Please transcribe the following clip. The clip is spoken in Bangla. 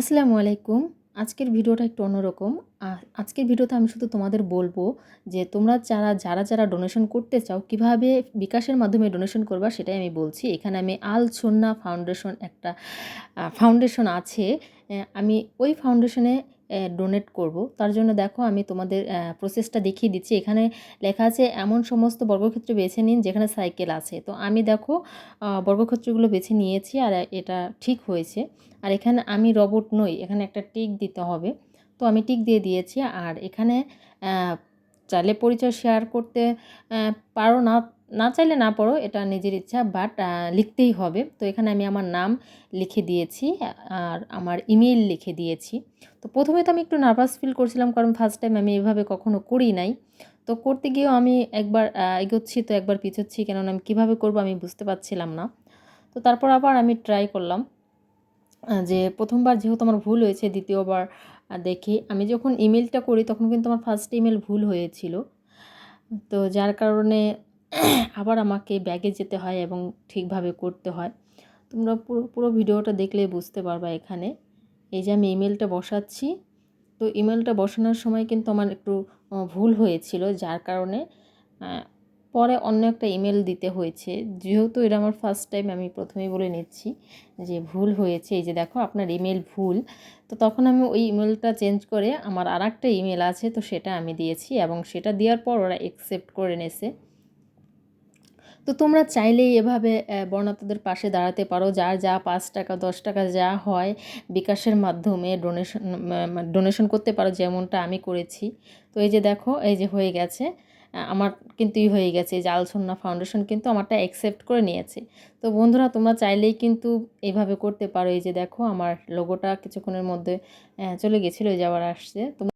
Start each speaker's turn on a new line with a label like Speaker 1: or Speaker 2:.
Speaker 1: আসসালামু আলাইকুম। আজকের ভিডিওটা একটু অন্যরকম। আজকের ভিডিওতে আমি শুধু তোমাদের বলব যে, তোমরা যারা যারা যারা ডোনেশন করতে চাও, কীভাবে বিকাশের মাধ্যমে ডোনেশন করবা সেটাই আমি বলছি। এখানে আমি আল সন্না ফাউন্ডেশন একটা ফাউন্ডেশন আছে। আমি ওই ফাউন্ডেশনে ডোনেট করব। তার জন্য দেখো আমি তোমাদের প্রসেসটা দেখিয়ে দিচ্ছি। এখানে লেখা আছে, এমন সমস্ত বর্গক্ষেত্র বেছে নিন যেখানে সাইকেল আছে। তো আমি দেখো বর্গক্ষেত্রগুলো বেছে নিয়েছি আর এটা ঠিক হয়েছে। আর এখানে আমি রবট নই, এখানে একটা টিক দিতে হবে। তো আমি টিক দিয়ে দিয়েছি। আর এখানে চাইলে পরিচয় শেয়ার করতে পারো না। না চাইলে না পারো এটা নিজের ইচ্ছা বাট লিখতেই হবে। তো এখানে আমি আমার নাম লিখে দিয়েছি, আর আমার ইমেল লিখে দিয়েছি। তো প্রথমে তো আমি একটু নার্ভাস ফিল করছিলাম, কারণ ফার্স্ট টাইম আমি এভাবে কখনো করি নাই। তো করতে গিয়েও আমি একবার এগোচ্ছি, তো একবার পিছোচ্ছি, কেননা আমি কীভাবে করব আমি বুঝতে পারছিলাম না। তো তারপর আবার আমি ট্রাই করলাম যে প্রথমবার যেহেতু আমার ভুল হয়েছে, দ্বিতীয়বার দেখি। আমি যখন ইমেলটা করি, তখন কিন্তু আমার ফার্স্ট ইমেল ভুল হয়েছিল। তো যার কারণে আবার আমাকে ব্যাগে যেতে হয় এবং ঠিকভাবে করতে হয়। তোমরা পুরো পুরো ভিডিওটা দেখলে বুঝতে পারবা এখানে। এই যে আমি ইমেলটা বসাচ্ছি। তো ইমেলটা বসানোর সময় কিন্তু আমার একটু ভুল হয়েছিল যার কারণে পরে অন্য একটা ইমেল দিতে হয়েছে। যেহেতু এটা আমার ফার্স্ট টাইম আমি প্রথমেই বলে নিচ্ছি যে ভুল হয়েছে। এই যে দেখো, আপনার ইমেল ভুল। তো তখন আমি ওই ইমেলটা চেঞ্জ করে আমার আর একটা ইমেল আছে, তো সেটা আমি দিয়েছি এবং সেটা দেওয়ার পর ওরা অ্যাকসেপ্ট করে নেছে তো তোমরা চাইলেই এভাবে আহ, বর্ণাঢ্যদের পাশে দাঁড়াতে পারো। যার যা পাঁচ টাকা দশ টাকা যা হয় বিকাশের মাধ্যমে ডোনেশন ডোনেশন করতে পারো যেমনটা আমি করেছি। তো এই যে দেখো এই যে হয়ে গেছে। আমার কিন্তু ই হয়ে গেছে। এই যে আলসন্না ফাউন্ডেশন কিন্তু আমারটা অ্যাকসেপ্ট করে নিয়েছে। তো বন্ধুরা তোমরা চাইলেই কিন্তু এইভাবে করতে পারো। এই যে দেখো আমার লোগোটা কিছুক্ষণের মধ্যে চলে গেছিল এই যে আসছে।